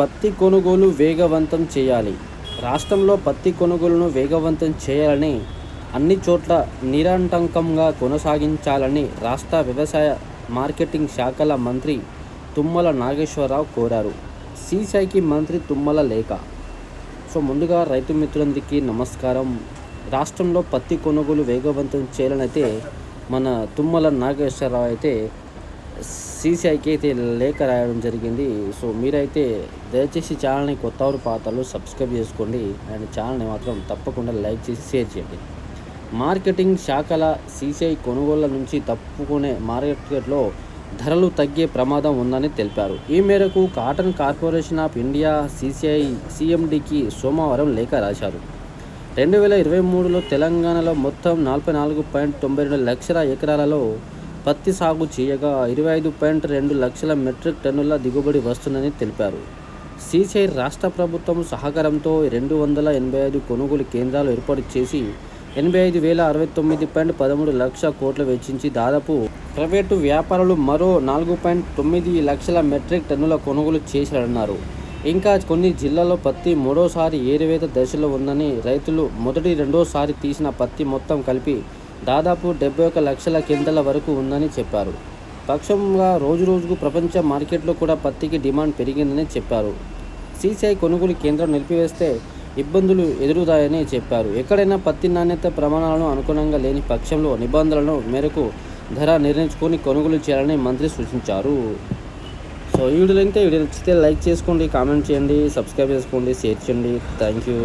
పత్తి కొనుగోలు వేగవంతం చేయాలి. రాష్ట్రంలో పత్తి కొనుగోలును వేగవంతం చేయాలని అన్ని చోట్ల నిరాటంకంగా కొనసాగించాలని రాష్ట్ర వ్యవసాయ మార్కెటింగ్ శాఖల మంత్రి తుమ్మల నాగేశ్వరరావు కోరారు. సీసైకి మంత్రి తుమ్మల లేఖ. సో ముందుగా రైతు మిత్రులందరికీ నమస్కారం. రాష్ట్రంలో పత్తి కొనుగోలు వేగవంతం చేయాలని అయితే మన తుమ్మల నాగేశ్వరరావు అయితే సీసీఐకి అయితే లేఖ రాయడం జరిగింది. సో మీరైతే దయచేసి ఛానల్ని కొత్త వారు పాత్రలు సబ్స్క్రైబ్ చేసుకోండి. అండ్ ఛానల్ని మాత్రం తప్పకుండా లైక్ చేసి షేర్ చేయండి. మార్కెటింగ్ శాఖల సీసీఐ కొనుగోళ్ళ నుంచి తప్పుకునే మార్కెట్లో ధరలు తగ్గే ప్రమాదం ఉందని తెలిపారు. ఈ మేరకు cotton corporation of India CCI సీఎండీకి సోమవారం లేఖ రాశారు. రెండు వేల ఇరవై మూడులో తెలంగాణలో మొత్తం నలభై నాలుగు పాయింట్ తొంభై రెండు లక్షల ఎకరాలలో పత్తి సాగు చేయగా ఇరవై ఐదు పాయింట్ రెండు లక్షల మెట్రిక్ టన్నుల దిగుబడి వస్తుందని తెలిపారు. సీసీఐ రాష్ట్ర ప్రభుత్వం సహకారంతో రెండు వందల ఎనభై ఐదు కొనుగోలు కేంద్రాలు ఏర్పాటు చేసి ఎనభై ఐదు వేల అరవై తొమ్మిది పాయింట్ పదమూడు లక్ష కోట్లు వెచ్చించి దాదాపు ప్రైవేటు వ్యాపారులు మరో నాలుగు పాయింట్ తొమ్మిది లక్షల మెట్రిక్ టన్నుల కొనుగోలు చేశారన్నారు. ఇంకా కొన్ని జిల్లాల్లో పత్తి మూడోసారి ఏరివేత దశలో ఉందని రైతులు మొదటి రెండోసారి తీసిన పత్తి మొత్తం కలిపి దాదాపు డెబ్బై ఒక లక్షల కిందల వరకు ఉందని చెప్పారు. పక్షంగా రోజు రోజుకు ప్రపంచ మార్కెట్లో కూడా పత్తికి డిమాండ్ పెరిగిందని చెప్పారు. సీసీఐ కొనుగోలు కేంద్రం నిలిపివేస్తే ఇబ్బందులు ఎదురుతాయని చెప్పారు. ఎక్కడైనా పత్తి నాణ్యత ప్రమాణాలను అనుగుణంగా లేని పక్షంలో నిబంధనలను మేరకు ధర నిర్ణయించుకొని కొనుగోలు చేయాలని మంత్రి సూచించారు. సో ఈ వీడియోలో అయితే వీడియో నచ్చితే లైక్ చేసుకోండి కామెంట్ చేయండి సబ్స్క్రైబ్ చేసుకోండి షేర్ చేయండి. Thank you